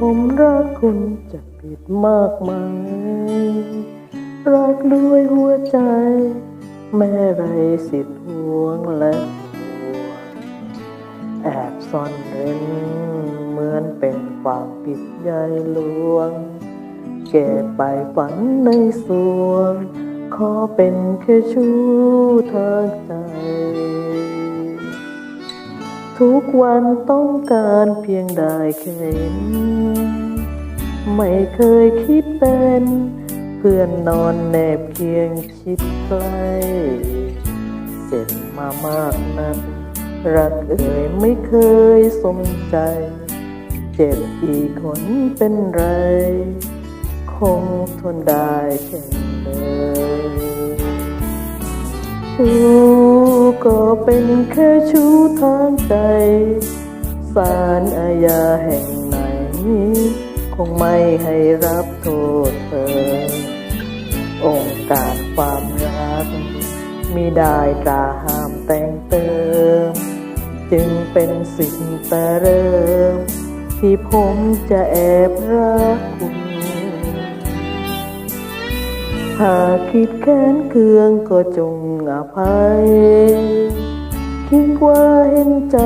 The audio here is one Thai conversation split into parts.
ผมรักคุณจะผิดมากไหมรักด้วยหัวใจ แม่ไรสิทธิ์ห่วงและห่วงแอบซ่อนเร้นเหมือนเป็นความผิดใหญ่ลวง เก็บไปฝันในสวง ขอเป็นแค่ชู้ทางใจ ทุกวันต้องการเพียงได้แค่เห็น ไม่เคยคิดเป็น เพื่อนนอนแนบเคียงชิดใกล้เจ็บมามากนักรักเอ่ยไม่เคยสมใจ เจ็บอีกคนเป็นไร คงทนได้แค่เลยชู้ ก็เป็นแค่ชู้ทางใจ ศาลอาญาแห่งไหน คงไม่ให้รับโทษเธอ องค์การความรักมีได้ตราห้ามแต่งเติม จึงเป็นสิ่งแต่เริ่ม ที่ผมจะแอบรักคุณ หากคิดแค้นเคืองก็จงอภัย คิดว่าเห็นใจ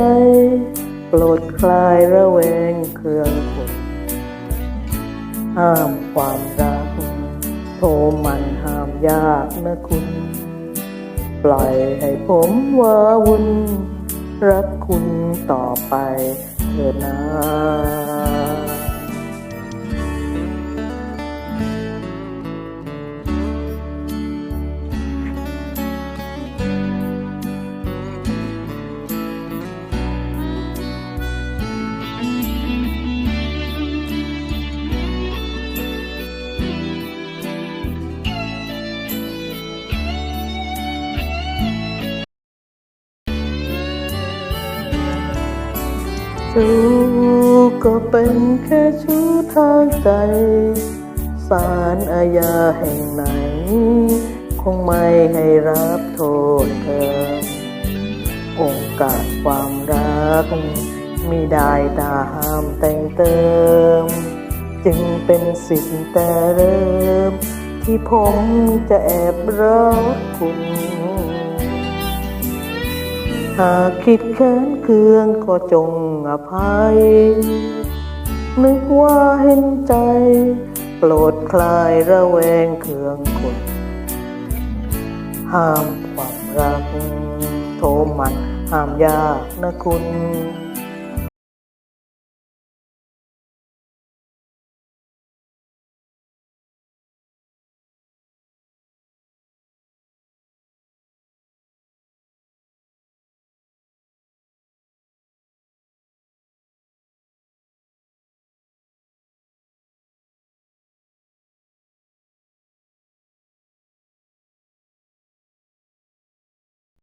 โปรดคลายระแวงเครื่องคุณห้ามความรัก โทมันห้ามยากนะคุณ ปล่อยให้ผมว้าวุ่น รักคุณต่อไปเถิดนะ ชู้ก็เป็นแค่ชู้ทางใจศาลอาญาแห่งไหน คงไม่ให้รับโทษเธอองค์การความรักมีได้ตาห้ามแต่งเติม จึงเป็นสิ่งแต่เริ่ม ที่ผมจะแอบรักคุณ หากคิดแค้นเคืองก็จงอภัย นึกว่าเห็นใจ โปรดคลายระแวงเคืองคน ห้ามความรัก โทมันห้ามยากนะคุณ